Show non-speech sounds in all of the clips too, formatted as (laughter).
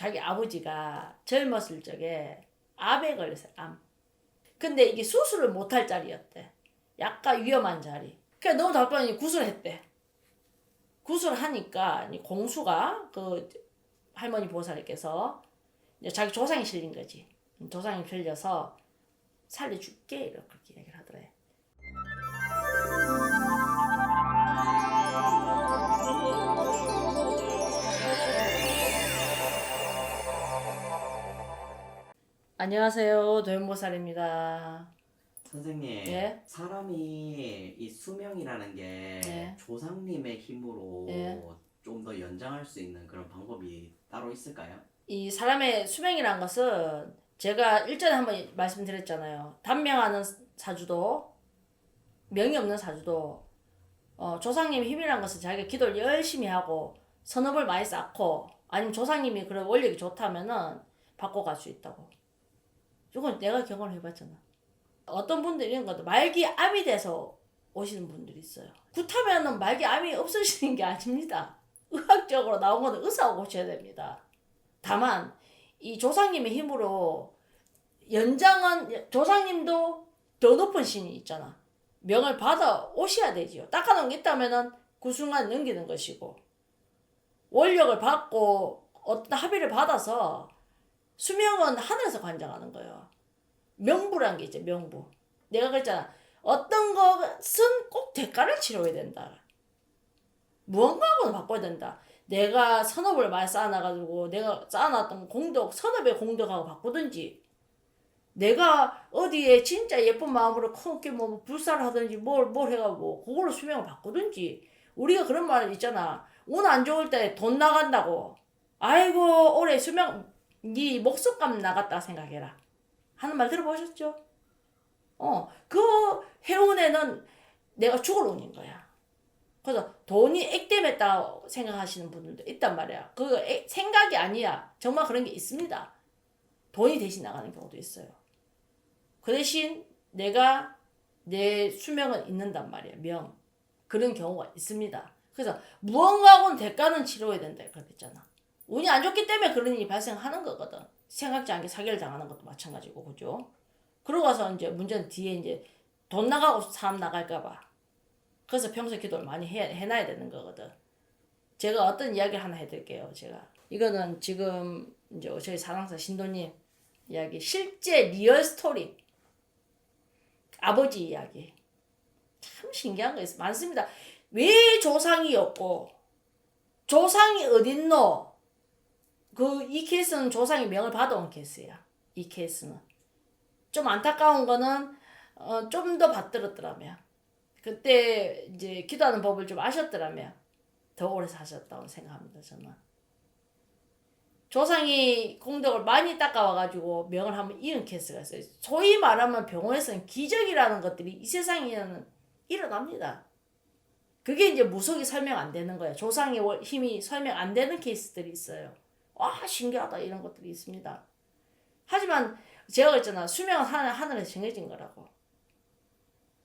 자기 아버지가 젊었을 적에 암에 걸렸어요. 암. 근데 이게 수술을 못할 자리였대. 약간 위험한 자리. 그래 너무 답답하니 구술했대. 구술하니까 이 공수가 그 할머니 보살께서 자기 조상이 실린 거지. 조상이 실려서 살려줄게 이렇게 얘기를 하더래. 안녕하세요 도현보살입니다. 선생님, 예? 사람이 이 수명이라는 게 예. 조상님의 힘으로 예. 좀 더 연장할 수 있는 그런 방법이 따로 있을까요? 이 사람의 수명이란 것은 제가 일전에 한번 말씀드렸잖아요. 단명하는 사주도 명이 없는 사주도 어, 조상님의 힘이란 것은 자기가 기도를 열심히 하고 선업을 많이 쌓고 아니면 조상님이 그런 원력이 좋다면은 바꿔갈 수 있다고. 이건 내가 경험을 해봤잖아. 어떤 분들이 이런 것도 말기 암이 돼서 오시는 분들이 있어요. 그렇다면은 말기 암이 없어지는 게 아닙니다. 의학적으로 나온 거는 의사하고 고쳐야 됩니다. 다만 이 조상님의 힘으로 연장은 조상님도 더 높은 신이 있잖아. 명을 받아 오셔야 되지요. 닦아놓은 게 있다면은 그 순간 넘기는 것이고 원력을 받고 어떤 합의를 받아서 수명은 하늘에서 관장하는 거예요. 명부란 게 있죠. 명부. 내가 그랬잖아. 어떤 것은 꼭 대가를 치러야 된다. 무언가하고는 바꿔야 된다. 내가 선업을 많이 쌓아놔가지고 내가 쌓아놨던 공덕, 선업의 공덕하고 바꾸든지 내가 어디에 진짜 예쁜 마음으로 크게 뭐 불사를 하든지 뭘, 뭘 해가지고 그걸로 수명을 바꾸든지 우리가 그런 말 있잖아. 운 안 좋을 때 돈 나간다고. 아이고 올해 수명 네 목숨값 나갔다 생각해라. 하는 말 들어보셨죠? 어, 그 해운에는 내가 죽을 운인 거야. 그래서 돈이 액땜했다 생각하시는 분들도 있단 말이야. 그 액- 생각이 아니야. 정말 그런 게 있습니다. 돈이 대신 나가는 경우도 있어요. 그 대신 내가 내 수명은 있는단 말이야. 명. 그런 경우가 있습니다. 그래서 무언가하고는 대가는 치러야 된다. 그랬잖아. 운이 안 좋기 때문에 그런 일이 발생하는 거거든. 생각지 않게 사기를 당하는 것도 마찬가지고, 그죠? 그러고 와서 이제 문제는 뒤에 이제 돈 나가고 사람 나갈까봐. 그래서 평소에 기도를 많이 해, 해놔야 되는 거거든. 제가 어떤 이야기를 하나 해드릴게요, 제가. 이거는 지금 이제 저희 사랑사 신도님 이야기, 실제 리얼 스토리. 아버지 이야기. 참 신기한 거 있어. 많습니다. 왜 조상이 없고, 조상이 어딨노? 그, 이 케이스는 조상이 명을 받아온 케이스야. 이 케이스는. 좀 안타까운 거는, 어, 좀 더 받들었더라면. 그때 이제 기도하는 법을 좀 아셨더라면 더 오래 사셨다고 생각합니다, 저는. 조상이 공덕을 많이 닦아와가지고 명을 한번 잃은 케이스가 있어요. 소위 말하면 병원에서는 기적이라는 것들이 이 세상에는 일어납니다. 그게 이제 무속이 설명 안 되는 거예요. 조상의 월- 힘이 설명 안 되는 케이스들이 있어요. 와, 신기하다. 이런 것들이 있습니다. 하지만 제가 그랬잖아. 수명은 하늘, 하늘에서 정해진 거라고.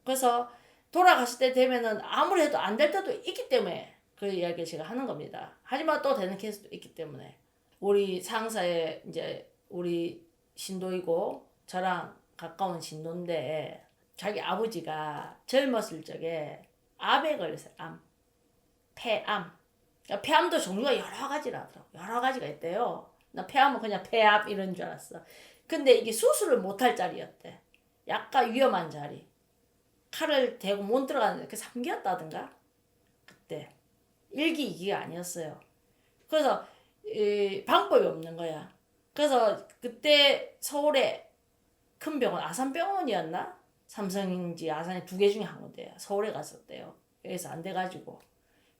그래서 돌아갔을 때 되면은 아무리 해도 안 될 때도 있기 때문에 그 이야기를 제가 하는 겁니다. 하지만 또 되는 케이스도 있기 때문에 우리 상사의 이제 우리 신도이고 저랑 가까운 신도인데 자기 아버지가 젊었을 적에 암에 걸렸어요. 암. 폐암. 폐암도 종류가 여러 가지라 하더라고. 여러 가지가 있대요. 나 폐암은 그냥 폐암 이런 줄 알았어. 근데 이게 수술을 못할 자리였대. 약간 위험한 자리. 칼을 대고 못 들어가는데 그 3기였다든가 그때 1기 2기가 아니었어요. 그래서 이 방법이 없는 거야. 그래서 그때 서울에 큰 병원 아산병원이었나 삼성인지 아산이 두개 중에 한 군데야. 서울에 갔었대요. 그래서 안 돼가지고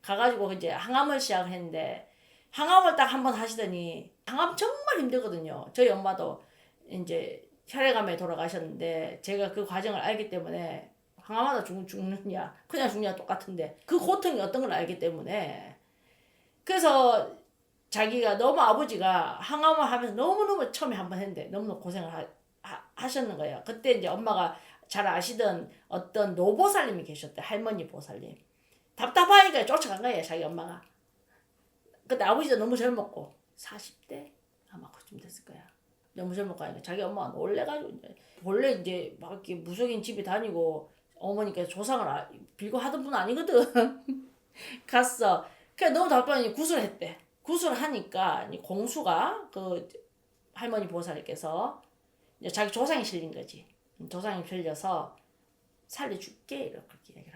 가가지고 이제 항암을 시작을 했는데 항암을 딱 한 번 하시더니 항암 정말 힘들거든요. 저희 엄마도 이제 혈액암에 돌아가셨는데 제가 그 과정을 알기 때문에 항암하다 죽, 죽느냐 그냥 죽느냐 똑같은데 그 고통이 어떤 걸 알기 때문에 그래서 자기가 너무 아버지가 항암을 하면서 너무너무 처음에 한 번 했는데 너무너무 고생을 하, 하, 하셨는 거예요. 그때 이제 엄마가 잘 아시던 어떤 노보살님이 계셨대 할머니 보살님 답답하니까 쫓아간 거예요 자기 엄마가 근데 아버지도 너무 젊었고 40대 너무 젊은 거니까 자기 엄마가 놀래가지고 이제 원래 이제 막 이렇게 무속인 집에 다니고 어머니께서 조상을 아- 빌고 하던 분 아니거든. (laughs) 갔어. 그래 너무 답답하니 구슬을 했대. 구슬을 하니까 이 공수가 그 할머니 보살께서 이제 자기 조상이 실린 거지. 조상이 실려서 살려줄게 이렇게 얘기를.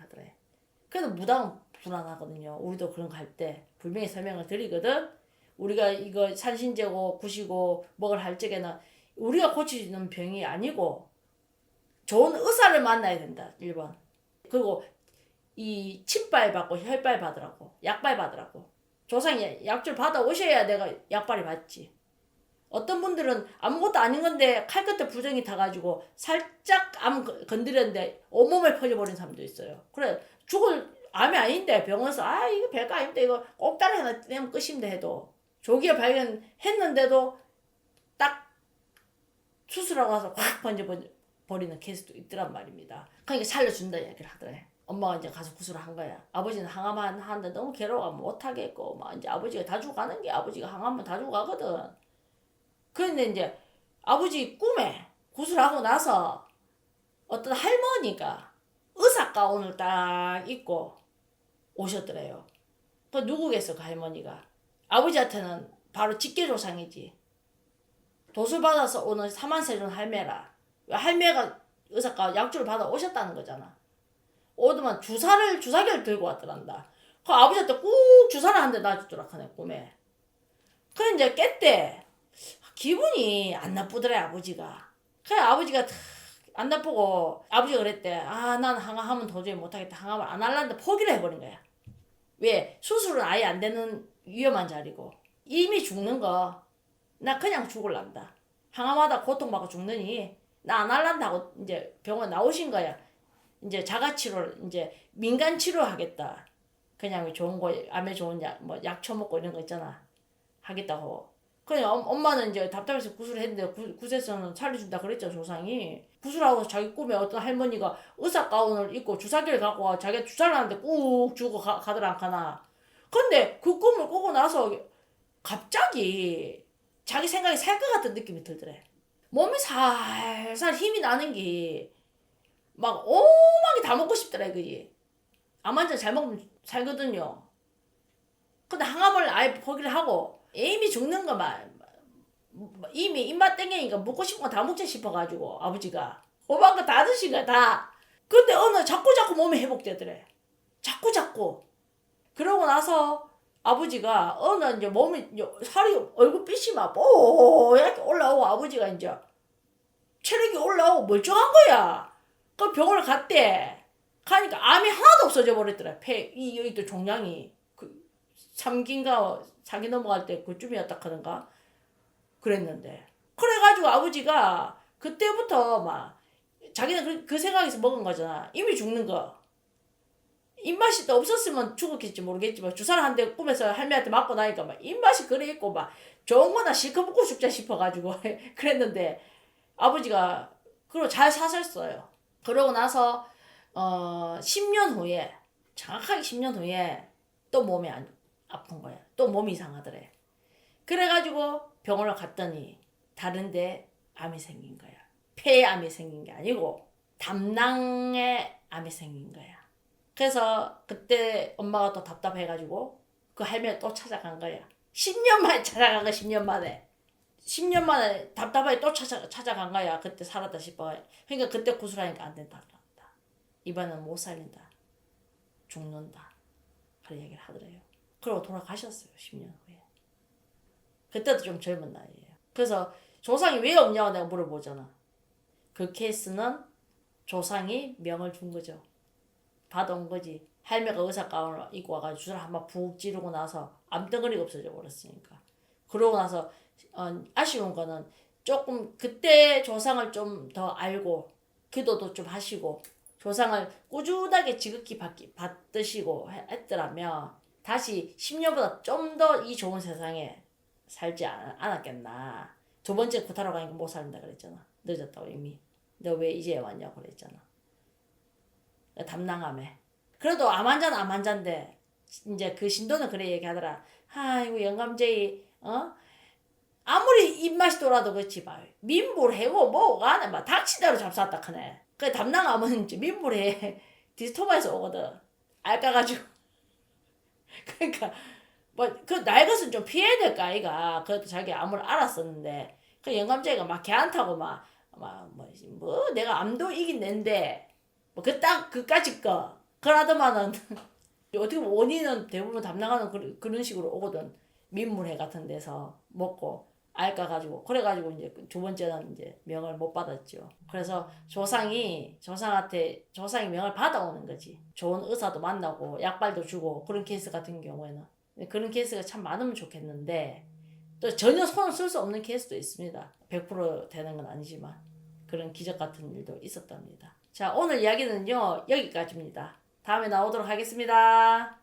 그래도 무당은 불안하거든요. 우리도 그런 거 할 때 분명히 설명을 드리거든. 우리가 이거 산신제고 구시고 뭐를 할 적에는 우리가 있는 병이 아니고 좋은 의사를 만나야 된다. 1번. 그리고 이 침발 받고 혈발 받으라고 약발 받으라고 조상이 약줄 받아 오셔야 내가 약발이 받지. 어떤 분들은 아무것도 아닌 건데 칼 끝에 부정이 타가지고 살짝 암 건- 건드렸는데 온몸에 퍼져버린 사람도 있어요. 그래 죽을 암이 아닌데 병원에서 아 이거 별거 아닌데 이거 꼭다리 하나 떼면 끝인데 해도 조기에 발견했는데도 딱 수술하고 나서 확 번져버리는 케이스도 있더란 말입니다. 그러니까 살려준다 이야기를 하더래. 엄마가 이제 가서 구술을 한 거야. 아버지는 항암만 하는데 너무 괴로워 못하겠고 막 이제 아버지가 다 죽어가는 게 아버지가 항암면 다 죽어가거든. 그런데 이제 아버지 꿈에 구술하고 나서 어떤 할머니가 의사 가운을 딱 입고 오셨더래요. 그 누구겠어 그 할머니가? 아버지한테는 바로 직계조상이지. 도술 받아서 오는 사만세존 할매라. 할매가 의사가 약주를 받아 오셨다는 거잖아. 오더만 주사를 주사기를 들고 왔더란다. 그 아버지한테 꾹 주사를 한 대 놔주더라 하네 꿈에. 그래 이제 깼대. 기분이 안 나쁘더래 아버지가. 그래 아버지가 탁안 나쁘고 아버지가 그랬대. 아 난 항암하면 도저히 못하겠다. 항암을 안 할란데 포기를 해버린 거야. 왜 수술은 아예 안 되는 위험한 자리고 이미 죽는 거 나 그냥 죽을란다. 항암하다 고통받고 죽느니 나 안 할란다 하고 이제 병원 나오신 거야. 이제 자가치료 이제 민간 치료하겠다. 그냥 좋은 거 암에 좋은 약 뭐약 처먹고 이런 거 있잖아. 하겠다고. 그냥 엄- 엄마는 이제 답답해서 구술을 했는데 구, 구세서는 살려준다 그랬죠 조상이. 구술하고 자기 꿈에 어떤 할머니가 의사 가운을 입고 주사기를 갖고 와 자기가 주사를 하는데 꾹 주고 가, 가더라 안 가나. 근데 그 꿈을 꾸고 나서 갑자기 자기 생각이 살 것 같은 느낌이 들더래. 몸이 살살 힘이 나는 게 막 오막이 다 먹고 싶더라 이거지. 암 환자 잘 먹으면 살거든요. 근데 항암을 아예 포기를 하고 이미 죽는 거만 이미 입맛 땡기니까 먹고 싶은 거 다 먹자 싶어가지고 아버지가 오만 거다 드신 거야 다. 근데 어느 자꾸 자꾸 몸이 회복되더래. 자꾸 자꾸. 그러고 나서 아버지가 어느 이제 몸이 살이 얼굴 빛이 막 뽀얗게 올라오고 아버지가 이제 체력이 올라오고 멀쩡한 거야. 그 병원을 갔대. 가니까 암이 하나도 없어져 버렸더라. 폐, 이, 여기 또 종양이. 그, 3기인가 4기 넘어갈 때 그쯤이었다 하던가. 그랬는데. 그래가지고 아버지가 그때부터 막 자기는 그, 그 생각에서 먹은 거잖아. 이미 죽는 거. 입맛이 또 없었으면 죽었겠지 모르겠지만 주사를 한 대 꿈에서 할매한테 맞고 나니까 막 입맛이 그래 있고 막 좋은 거나 실컷 먹고 죽자 싶어가지고 (laughs) 그랬는데 아버지가 그리고 잘 사셨어요. 그러고 나서 어 10년 후에 정확하게 10년 후에 또 몸이 안 아픈 거야. 또 몸이 이상하더래. 그래가지고 병원을 갔더니 다른데 암이 생긴 거야. 폐에 암이 생긴 게 아니고 담낭에 암이 생긴 거야. 그래서 그때 엄마가 또 답답해가지고 그 할머니 또 찾아간 거야. 10년 만에 찾아간 거야, 10년 만에. 10년 만에 답답하게 또 찾아, 찾아간 거야. 그때 살았다 싶어. 그러니까 그때 구술하니까 안 된다. 이번엔 못 살린다. 죽는다. 그런 얘기를 하더래요. 그러고 돌아가셨어요. 10년 후에. 그때도 좀 젊은 나이에요. 그래서 조상이 왜 없냐고 내가 물어보잖아. 그 케이스는 조상이 명을 준 거죠. 받아온 거지. 할매가 의사 가운을 입고 와가지고 주사를 한번 푹 찌르고 나서 암덩어리가 없어져 버렸으니까. 그러고 나서 어, 아쉬운 거는 조금 그때 조상을 좀 더 알고 기도도 좀 하시고 조상을 꾸준하게 지극히 받기, 받으시고 해- 했더라면 다시 10년보다 좀 더 이 좋은 세상에 살지 않, 않았겠나. 두 번째 구타로 가니까 못 살린다 그랬잖아. 늦었다고 이미. 너 왜 이제 왔냐고 그랬잖아. 담낭암에. 그래도 암 환자는 암 환자인데 이제 그 신도는 그래 얘기하더라. 아이고 영감제이 어 아무리 입 입맛이 돌아도 그렇지 봐. 민물해고 뭐가 안에 막 닥치대로 잡쌌다 크네. 그 이제 민물해 (laughs) 디스토바에서 오거든. 알까가지고. 그러니까 뭐그 날것은 좀 피해야 될까 아이가. 그래도 자기 암을 알았었는데. 그 영감쟁이가 막 걔한타고 막 막뭐 뭐 내가 암도 이긴 낸데. 뭐 그 딱 그까짓 거. 그러더만은 (laughs) 어떻게 보면 원인은 대부분 담당하는 그- 그런 식으로 오거든. 민물회 같은 데서 먹고 알까 가지고 그래 가지고 이제 그두 번째는 이제 명을 못 받았죠. 그래서 조상이 조상한테 조상이 명을 받아오는 거지. 좋은 의사도 만나고 약발도 주고 그런 케이스 같은 경우에는 그런 케이스가 참 많으면 좋겠는데 또 전혀 손을 쓸 수 없는 케이스도 있습니다. 100% 되는 건 아니지만 그런 기적 같은 일도 있었답니다. 자 오늘 이야기는요 여기까지입니다. 다음에 나오도록 하겠습니다.